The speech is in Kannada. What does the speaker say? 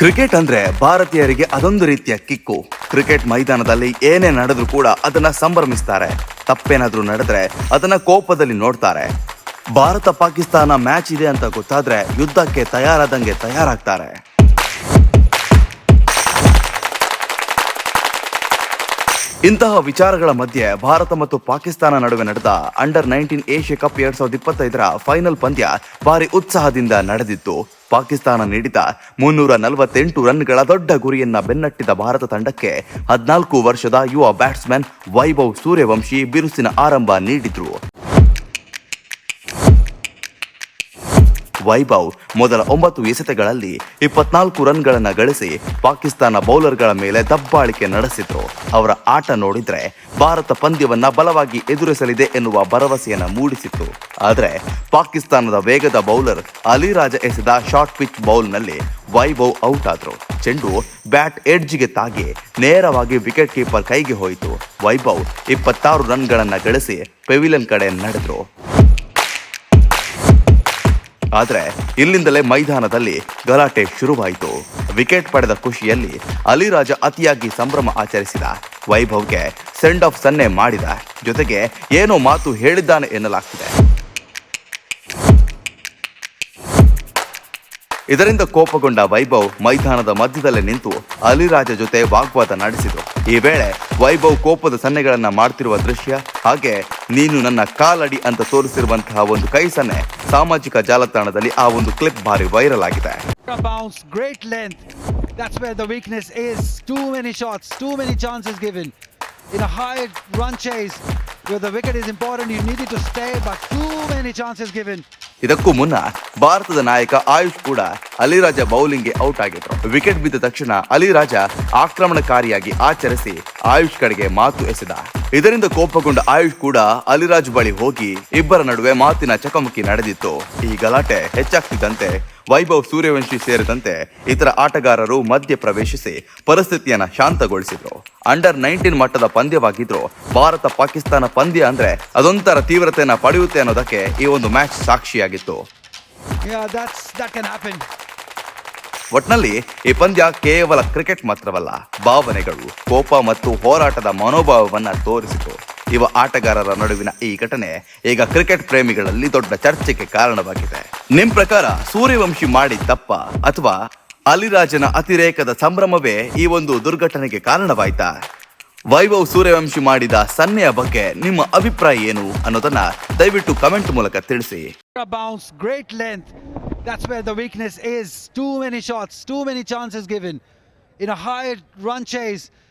ಕ್ರಿಕೆಟ್ ಅಂದ್ರೆ ಭಾರತೀಯರಿಗೆ ಅದೊಂದು ರೀತಿಯ ಕಿಕ್ಕು. ಕ್ರಿಕೆಟ್ ಮೈದಾನದಲ್ಲಿ ಏನೇ ನಡೆದ್ರೂ ಕೂಡ ಅದನ್ನ ಸಂಭ್ರಮಿಸ್ತಾರೆ. ತಪ್ಪೇನಾದ್ರೂ ನಡೆದ್ರೆ ಅದನ್ನ ಕೋಪದಲ್ಲಿ ನೋಡ್ತಾರೆ. ಭಾರತ ಪಾಕಿಸ್ತಾನ ಮ್ಯಾಚ್ ಇದೆ ಅಂತ ಗೊತ್ತಾದ್ರೆ ಯುದ್ಧಕ್ಕೆ ತಯಾರಾದಂಗೆ ತಯಾರಾಗ್ತಾರೆ. ಇಂತಹ ವಿಚಾರಗಳ ಮಧ್ಯೆ ಭಾರತ ಮತ್ತು ಪಾಕಿಸ್ತಾನ ನಡುವೆ ನಡೆದ ಅಂಡರ್ ನೈನ್ಟೀನ್ ಏಷ್ಯಾ ಕಪ್ ಎರಡ್ ಸಾವಿರದ ಇಪ್ಪತ್ತೈದರ ಫೈನಲ್ ಪಂದ್ಯ ಭಾರಿ ಉತ್ಸಾಹದಿಂದ ನಡೆದಿತ್ತು. ಪಾಕಿಸ್ತಾನ ನೀಡಿದ ಮುನ್ನೂರ ನಲವತ್ತೆಂಟು ರನ್ಗಳ ದೊಡ್ಡ ಗುರಿಯನ್ನ ಬೆನ್ನಟ್ಟಿದ ಭಾರತ ತಂಡಕ್ಕೆ ಹದಿನಾಲ್ಕು ವರ್ಷದ ಯುವ ಬ್ಯಾಟ್ಸ್ಮನ್ ವೈಭವ್ ಸೂರ್ಯವಂಶಿ ಬಿರುಸಿನ ಆರಂಭ ನೀಡಿದ್ರು. ವೈಭವ್ ಮೊದಲ ಒಂಬತ್ತು ಎಸೆತಗಳಲ್ಲಿ ಇಪ್ಪತ್ನಾಲ್ಕು ರನ್ಗಳನ್ನು ಗಳಿಸಿ ಪಾಕಿಸ್ತಾನ ಬೌಲರ್ಗಳ ಮೇಲೆ ದಬ್ಬಾಳಿಕೆ ನಡೆಸಿದ್ರು. ಅವರ ಆಟ ನೋಡಿದ್ರೆ ಭಾರತ ಪಂದ್ಯವನ್ನ ಬಲವಾಗಿ ಎದುರಿಸಲಿದೆ ಎನ್ನುವ ಭರವಸೆಯನ್ನು ಮೂಡಿಸಿತ್ತು. ಆದರೆ ಪಾಕಿಸ್ತಾನದ ವೇಗದ ಬೌಲರ್ ಅಲಿರಾಜ ಎಸೆದ ಶಾರ್ಟ್ ಪಿಚ್ ಬೌಲ್ನಲ್ಲಿ ವೈಭವ್ ಔಟ್ ಆದ್ರು. ಚೆಂಡು ಬ್ಯಾಟ್ ಎಡ್ಜ್ಗೆ ತಾಗಿ ನೇರವಾಗಿ ವಿಕೆಟ್ ಕೀಪರ್ ಕೈಗೆ ಹೋಯಿತು. ವೈಭವ್ ಇಪ್ಪತ್ತಾರು ರನ್ಗಳನ್ನು ಗಳಿಸಿ ಪೆವಿಲನ್ ಕಡೆ ನಡೆದ್ರು. ಆದ್ರೆ ಇಲ್ಲಿಂದಲೇ ಮೈದಾನದಲ್ಲಿ ಗಲಾಟೆ ಶುರುವಾಯಿತು. ವಿಕೆಟ್ ಪಡೆದ ಖುಷಿಯಲ್ಲಿ ಅಲಿರಾಜ ಅತಿಯಾಗಿ ಸಂಭ್ರಮ ಆಚರಿಸಿದ. ವೈಭವ್ಗೆ ಸೆಂಡ್ ಆಫ್ ಸನ್ನೆ ಮಾಡಿದ. ಜೊತೆಗೆ ಏನೋ ಮಾತು ಹೇಳಿದ್ದಾನೆ ಎನ್ನಲಾಗ್ತಿದೆ. ಇದರಿಂದ ಕೋಪಗೊಂಡ ವೈಭವ್ ಮೈದಾನದ ಮಧ್ಯದಲ್ಲೇ ನಿಂತು ಅಲಿರಾಜ ಜೊತೆ ವಾಗ್ವಾದ ನಡೆಸಿದ್ರು. ಈ ವೇಳೆ ವೈಭವ್ ಕೋಪದ ಸನ್ನೆಗಳನ್ನ ಮಾಡ್ತಿರುವ ದೃಶ್ಯ ಹಾಗೆ ನೀನು ನನ್ನ ಕಾಲಡಿ ಅಂತ ತೋರಿಸಿರುವಂತಹ ಒಂದು ಕೈ ಸನ್ನೆ ಸಾಮಾಜಿಕ ಜಾಲತಾಣದಲ್ಲಿ ಆ ಒಂದು ಕ್ಲಿಪ್ ಬಾರಿ ವೈರಲ್ ಆಗಿದೆ. Bounce great length that's why the weakness is too many shots too many chances given you the high branch wicket important you to stay two chances ಇದಕ್ಕೂ ಮುನ್ನ ಭಾರತದ ನಾಯಕ ಆಯುಷ್ ಕೂಡ ಅಲಿರಾಜ ಬೌಲಿಂಗ್ಗೆ ಔಟ್ ಆಗಿದ್ರು. ವಿಕೆಟ್ ಬಿದ್ದ ತಕ್ಷಣ ಅಲಿರಾಜ ಆಕ್ರಮಣಕಾರಿಯಾಗಿ ಆಚರಿಸಿ ಆಯುಷ್ ಕಡೆಗೆ ಮಾತು ಎಸೆದ. ಇದರಿಂದ ಕೋಪಗೊಂಡ ಆಯುಷ್ ಕೂಡ ಅಲಿರಾಜ್ ಬಳಿ ಹೋಗಿ ಇಬ್ಬರ ನಡುವೆ ಮಾತಿನ ಚಕಮಕಿ ನಡೆದಿತ್ತು. ಈ ಗಲಾಟೆ ಹೆಚ್ಚಾಗ್ತಿದ್ದಂತೆ ವೈಭವ್ ಸೂರ್ಯವಂಶಿ ಸೇರಿದಂತೆ ಇತರ ಆಟಗಾರರು ಮಧ್ಯ ಪ್ರವೇಶಿಸಿ ಪರಿಸ್ಥಿತಿಯನ್ನು ಶಾಂತಗೊಳಿಸಿದ್ರು. ಅಂಡರ್ ನೈನ್ಟೀನ್ ಮಟ್ಟದ ಪಂದ್ಯವಾಗಿದ್ರು. ಭಾರತ ಪಾಕಿಸ್ತಾನ ಪಂದ್ಯ ಅಂದ್ರೆ ಅದೊಂಥರ ತೀವ್ರತೆಯನ್ನು ಪಡೆಯುತ್ತೆ ಅನ್ನೋದಕ್ಕೆ ಈ ಒಂದು ಮ್ಯಾಚ್ ಸಾಕ್ಷಿಯಾಗಿತ್ತು. ಒಟ್ನಲ್ಲಿ ಈ ಪಂದ್ಯ ಕೇವಲ ಕ್ರಿಕೆಟ್ ಮಾತ್ರವಲ್ಲ ಭಾವನೆಗಳು ಕೋಪ ಮತ್ತು ಹೋರಾಟದ ಮನೋಭಾವವನ್ನು ತೋರಿಸಿತು. ಇವ ಆಟಗಾರರ ನಡುವಿನ ಈ ಘಟನೆ ಈಗ ಕ್ರಿಕೆಟ್ ಪ್ರೇಮಿಗಳಲ್ಲಿ ದೊಡ್ಡ ಚರ್ಚೆಗೆ ಕಾರಣವಾಗಿದೆ. ನಿಮ್ ಪ್ರಕಾರ ಸೂರ್ಯವಂಶಿ ಮಾಡಿ ತಪ್ಪ ಅಥವಾ ಅಲಿರಾಜನ ಅತಿರೇಕದ ಸಂಭ್ರಮವೇ ಈ ಒಂದು ದುರ್ಘಟನೆಗೆ ಕಾರಣವಾಯ್ತಾ ವೈಭವ್ ಸೂರ್ಯವಂಶಿ ಮಾಡಿದ ಸನ್ನೆಯ ಬಗ್ಗೆ ನಿಮ್ಮ ಅಭಿಪ್ರಾಯ ಏನು ಅನ್ನೋದನ್ನ ದಯವಿಟ್ಟು ಕಮೆಂಟ್ ಮೂಲಕ ತಿಳಿಸಿ length. That's where the weakness is. Too many shots, too many chances given. In a high run chase,